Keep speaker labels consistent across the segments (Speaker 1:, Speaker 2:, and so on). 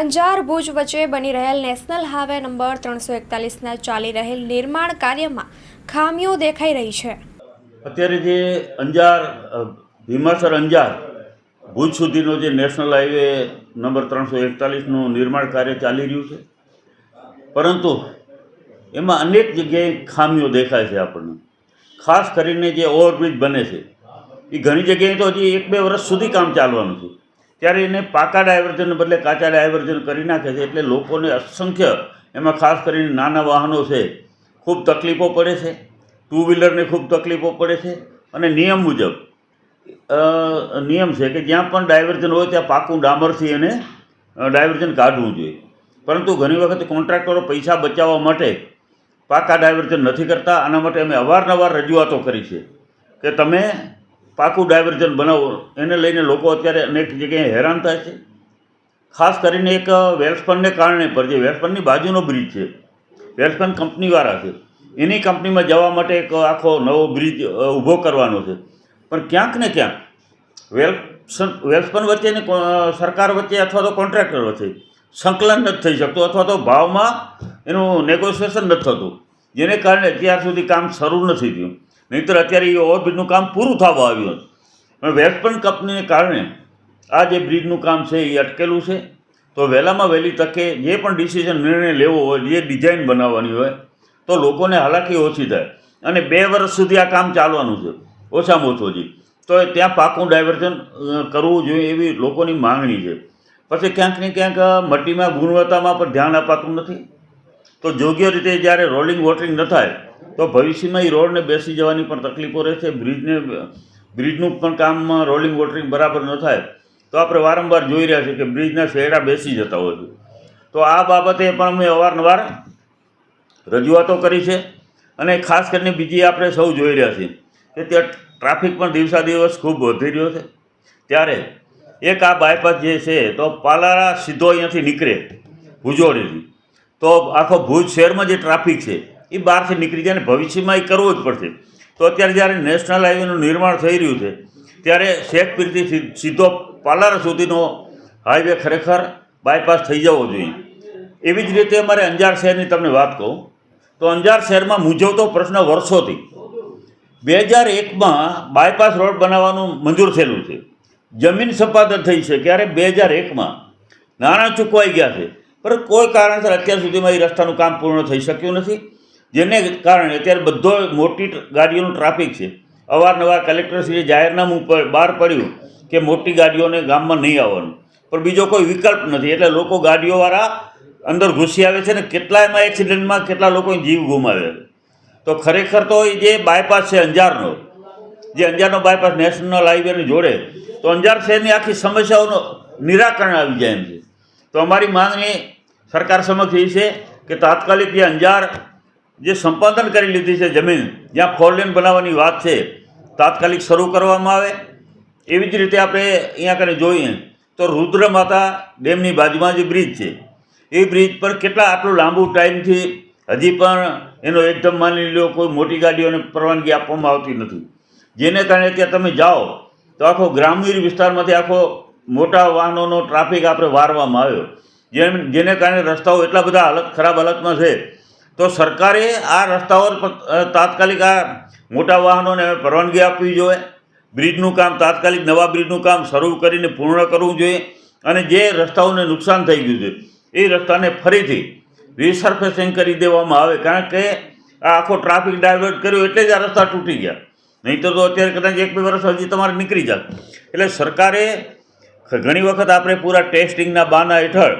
Speaker 1: અંજાર ભુજ વચ્ચે બની રહેલ નેશનલ હાઈવે નંબર ત્રણસો એકતાલીસના ચાલી રહેલ નિર્માણ કાર્યમાં ખામીઓ દેખાઈ રહી છે.
Speaker 2: અત્યારે જે અંજાર ભીમાસર અંજાર ભુજ સુધીનો જે નેશનલ હાઈવે નંબર ત્રણસો એકતાલીસનું નિર્માણ કાર્ય ચાલી રહ્યું છે. પરંતુ એમાં અનેક જગ્યાએ ખામીઓ દેખાય છે આપણને. ખાસ કરીને જે ઓવરબ્રિજ બને છે, એ ઘણી જગ્યાએ તો હજી એક બે વર્ષ સુધી કામ ચાલવાનું છે. ત્યારે એને પાકા ડાયવર્ઝનને બદલે કાચા ડાયવર્ઝન કરી નાખે છે એટલે લોકોને અસંખ્ય, એમાં ખાસ કરીને નાના વાહનો છે, ખૂબ તકલીફો પડે છે ટુ વ્હીલરને ખૂબ તકલીફો પડે છે અને નિયમ મુજબ નિયમ છે કે જ્યાં પણ ડાયવર્ઝન હોય ત્યાં પાકું ડામરથી એને ડાયવર્ઝન કાઢવું જોઈએ. પરંતુ ઘણી વખત કોન્ટ્રાક્ટરો પૈસા બચાવવા માટે પાકા ડાયવર્ઝન નથી કરતા, આના માટે અમે અવારનવાર રજૂઆતો કરી છે કે તમે પાકું ડાયવર્ઝન બનાવો. એને લઈને લોકો અત્યારે અનેક જગ્યાએ હેરાન થાય છે. ખાસ કરીને એક વેલ્સપનને કારણે પર જે વેલ્સપનની બાજુનો બ્રિજ છે વેલ્સપન કંપનીવાળા છે, એની કંપનીમાં જવા માટે એક આખો નવો બ્રિજ ઊભો કરવાનો છે. પણ ક્યાંક ને ક્યાંક વેલ્સન વેલ્સપન વચ્ચેને સરકાર વચ્ચે અથવા તો કોન્ટ્રાક્ટર વચ્ચે સંકલન નથી થઈ શકતું અથવા તો ભાવમાં એનું નેગોશિએશન નથી થતું. જેને કારણે અત્યાર સુધી કામ શરૂ નથી થયું. નહીંતર અત્યારે એ ઓવરબ્રિજનું કામ પૂરું થવા આવ્યું હતું. વેસ્ટર્ન કંપનીને કારણે આ જે બ્રિજનું કામ છે એ અટકેલું છે. તો વહેલામાં વહેલી તકે જે પણ ડિસિઝન નિર્ણય લેવો હોય, જે ડિઝાઇન બનાવવાની હોય, તો લોકોને હાલાકી ઓછી થાય. અને બે વર્ષ સુધી આ કામ ચાલવાનું છે. ઓછામાં ઓછું હજી. તો ત્યાં પાકું ડાયવર્ઝન કરવું જોઈએ એવી લોકોની માંગણી છે. પછી ક્યાંક ને ક્યાંક મટીમાં ગુણવત્તામાં પણ ધ્યાન અપાતું નથી. તો યોગ્ય રીતે જ્યારે રોલિંગ વોટરિંગ ન થાય, તો ભવિષ્યમાં એ રોડને બેસી જવાની પણ તકલીફો રહેશે. બ્રિજને બ્રિજનું પણ કામમાં રોલિંગ વોટરિંગ બરાબર ન થાય, તો આપણે વારંવાર જોઈ રહ્યા છીએ કે બ્રિજના શેડા બેસી જતા હોય છે. તો આ બાબતે પણ અમે અવારનવાર રજૂઆતો કરી છે અને ખાસ કરીને બીજી આપણે સૌ જોઈ રહ્યા છીએ કે ત્યાં ટ્રાફિક પણ દિવસા દિવસ ખૂબ વધી રહ્યો છે. ત્યારે એક આ બાયપાસ જે છે, તો પાલારા સીધો અહીંયાથી નીકળે ભુજોડીથી તો આખો ભુજ શહેરમાં જે ટ્રાફિક છે, એ બહારથી નીકળી જાય અને ભવિષ્યમાં એ કરવો જ પડશે. તો અત્યારે જ્યારે નેશનલ હાઈવેનું નિર્માણ થઈ રહ્યું છે, ત્યારે શેખપીરથી સીધો પાલારા સુધીનો હાઈવે ખરેખર બાયપાસ થઈ જવો જોઈએ. એવી જ રીતે અમારે અંજાર શહેરની તમને વાત કહું, તો અંજાર શહેરમાં મૂંઝવતો પ્રશ્ન વર્ષોથી. બે હજાર એકમાં બાયપાસ રોડ બનાવવાનું મંજૂર થયેલું છે. જમીન સંપાદન થઈ છે, ક્યારે બે હજાર એકમાં? નાણાં ચૂકવાઈ ગયા છે. પણ કોઈ કારણસર અત્યાર સુધીમાં એ રસ્તાનું કામ પૂર્ણ થઈ શક્યું નથી. જેને કારણે અત્યારે બધો મોટી ગાડીઓનું ટ્રાફિક છે. અવારનવાર કલેક્ટરશ્રીએ જાહેરનામું પર બહાર પડ્યું કે મોટી ગાડીઓને ગામમાં નહીં આવવાનું. પણ બીજો કોઈ વિકલ્પ નથી. એટલે લોકો ગાડીઓવાળા અંદર ઘૂસી આવે છે ને કેટલાયમાં એક્સિડન્ટમાં કેટલા લોકોએ જીવ ગુમાવે તો ખરેખર તો એ જે બાયપાસ છે અંજારનો, જે અંજારનો બાયપાસ નેશનલ હાઈવેને જોડે, તો અંજાર શહેરની આખી સમસ્યાઓનો નિરાકરણ આવી જાય એમ છે. તો અમારી માંગણી સરકાર સમક્ષ એ છે કે તાત્કાલિક જે અંજાર જે સંપાદન કરી લીધી છે જમીન, જ્યાં ફોરલેન બનાવવાની વાત છે, તાત્કાલિક શરૂ કરવામાં આવે. એવી જ રીતે આપણે અહીંયા કને જોઈએ તો રુદ્ર માતા ડેમની બાજુમાં જે બ્રિજ છે, એ બ્રિજ પર કેટલા આટલું લાંબુ ટાઈમથી હજી પણ એનો એકદમ માની લો કોઈ મોટી ગાડીઓને પરવાનગી આપવામાં આવતી નથી. જેને કારણે ત્યાં તમે જાઓ તો આખો ગ્રામીણ વિસ્તારમાંથી આખો મોટા વાહનોનો ટ્રાફિક આપણે વારવામાં આવ્યો. જેમ જેને કારણે રસ્તાઓ એટલા બધા હાલત ખરાબ હાલતમાં છે, તો સરકારે આ રસ્તાઓ તાત્કાલિક આ મોટા વાહનોને પરવાનગી આપવી જોઈએ. બ્રિજનું કામ, તાત્કાલિક નવા બ્રિજનું કામ શરૂ કરીને પૂર્ણ કરવું જોઈએ અને જે રસ્તાઓને નુકસાન થઈ ગયું છે, એ રસ્તાને ફરીથી રિસર્ફેસિંગ કરી દેવામાં આવે. કારણ કે આ આખો ટ્રાફિક ડાયવર્ટ કર્યો એટલે જ આ રસ્તા તૂટી ગયા. નહીં તો અત્યારે કદાચ એક બે વર્ષ હજી તમારે નીકળી જાય એટલે સરકારે ઘણી વખત આપણે પૂરા ટેસ્ટિંગના બાના હેઠળ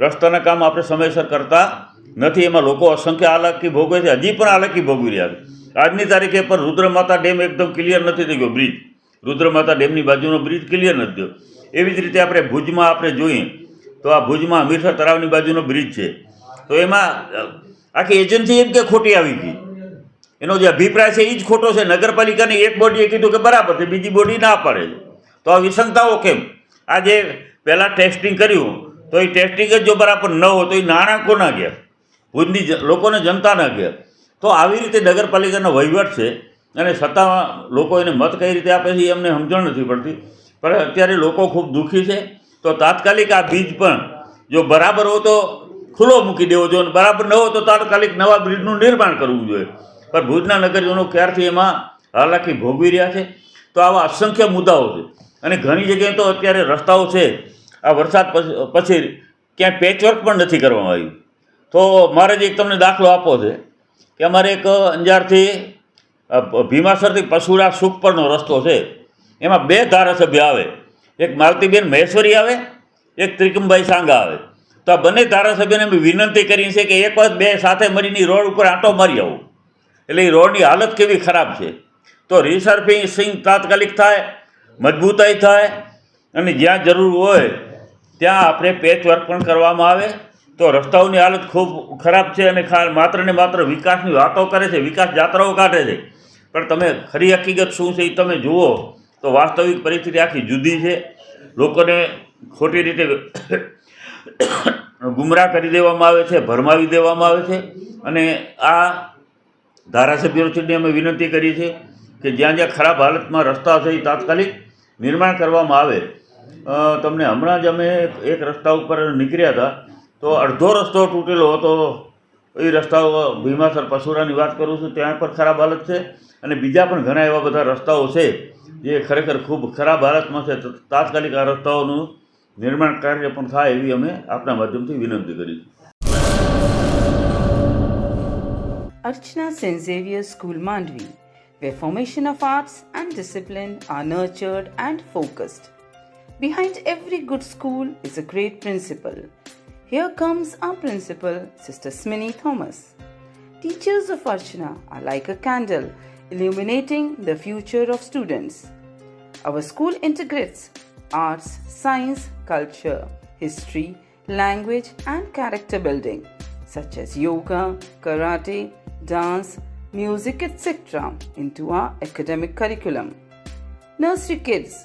Speaker 2: રસ્તાના કામ આપણે સમયસર કરતા નથી. એમાં લોકો અસંખ્ય હાલાકી ભોગવે છે. હજી પણ હાલાકી ભોગવી રહ્યા છે. આજની તારીખે પણ રુદ્રમાતા ડેમ એકદમ ક્લિયર નથી થઈ ગયો. બ્રિજ. રુદ્રમાતા ડેમની બાજુનો બ્રિજ ક્લિયર નથી થયો. એવી જ રીતે આપણે ભુજમાં આપણે જોઈએ તો આ ભુજમાં હમીરસર તળાવની બાજુનો બ્રિજ છે. તો એમાં આખી એજન્સી એમ કે ખોટી આવી ગઈ. એનો જે અભિપ્રાય છે એ જ ખોટો છે. નગરપાલિકાની એક બોડીએ કીધું કે બરાબર છે, બીજી બોડી ના પાડે તો આ વિસંગતાઓ કેમ? આ જે પહેલાં ટેસ્ટિંગ કર્યું તો એ ટેસ્ટિંગ જ જો બરાબર ન હોય તો એ નાણાં કોના ગયા ભુજની લોકોને જનતાના ગયા તો આવી રીતે નગરપાલિકાનો વહીવટ છે અને સત્તામાં લોકો એને મત કઈ રીતે આપે છે એ અમને સમજણ નથી પડતી. પણ અત્યારે લોકો ખૂબ દુઃખી છે. તો તાત્કાલિક આ બીજ પણ જો બરાબર હો તો ખુલ્લો મૂકી દેવો જોઈએ બરાબર ન હોય તો તાત્કાલિક નવા બ્રિજનું નિર્માણ કરવું જોઈએ. પણ ભુજના નગરજનો ક્યારથી એમાં હાલાકી ભોગવી રહ્યા છે? તો આવા અસંખ્ય મુદ્દાઓ છે. અને ઘણી જગ્યાએ તો અત્યારે રસ્તાઓ છે આ વરસાદ પછી- ક્યાંય પેચવર્ક પણ નથી કરવામાં આવ્યું. તો મારે જ એક તમને દાખલો આપવો છે, કે અમારે એક અંજારથી ભીમાસરથી ભીમાસરથી પશુડા સુખપરનો રસ્તો છે. એમાં બે ધારાસભ્ય આવે. એક માલતીબેન મહેશ્વરી આવે, એક ત્રિકમભાઈ સાંગા આવે. તો આ બંને ધારાસભ્યને અમે વિનંતી કરી છે કે એક વખત બે સાથે મળીને રોડ ઉપર આંટો મારી આવું. એટલે એ રોડની હાલત કેવી ખરાબ છે. તો રિસર્ફિંગ તાત્કાલિક થાય, મજબૂતાઈ થાય, અને જ્યાં જરૂર હોય ત્યાં આપણે પેચ વર્ક પણ કરવામાં આવે. તો રસ્તાઓની હાલત ખૂબ ખરાબ છે અને માત્ર ને માત્ર વિકાસની વાતો કરે છે, વિકાસ જાત્રાઓ કાઢે છે. પણ તમે ખરી હકીકત શું છે એ તમે જુઓ, તો વાસ્તવિક પરિસ્થિતિ આખી જુદી છે. લોકોને ખોટી રીતે ગુમરાહ કરી દેવામાં આવે છે, ભરમાવી દેવામાં આવે છે. અને આ ધારાસભ્યોથી અમે વિનંતી કરી છે કે જ્યાં જ્યાં ખરાબ હાલતમાં રસ્તા છે એ તાત્કાલિક નિર્માણ કરવામાં આવે. તમને હમણાં જ અમે એક રસ્તા ઉપર નીકળ્યા હતા, તો અડધો રસ્તો તૂટેલો હતો. એ રસ્તાઓ ભીમાસર પશુરાની વાત કરું છું, ત્યાં પણ ખરાબ હાલત છે અને બીજા પણ ઘણા એવા બધા રસ્તાઓ છે, જે ખરેખર ખૂબ ખરાબ હાલતમાં છે. તાત્કાલિક આ રસ્તાઓનું નિર્માણ કાર્ય પણ થાય એવી અમે આપના માધ્યમથી વિનંતી કરી
Speaker 3: Archana saint Xavier school Mandvi, where formation of arts and discipline are nurtured and focused. Behind every good school is a great principal. Here comes our principal, Sister Smini Thomas. Teachers of Archana are like a candle illuminating the future of students. Our school integrates arts, science, culture, history, language, and character building, such as yoga, karate, dance, music, etc., into our academic curriculum. Nursery kids,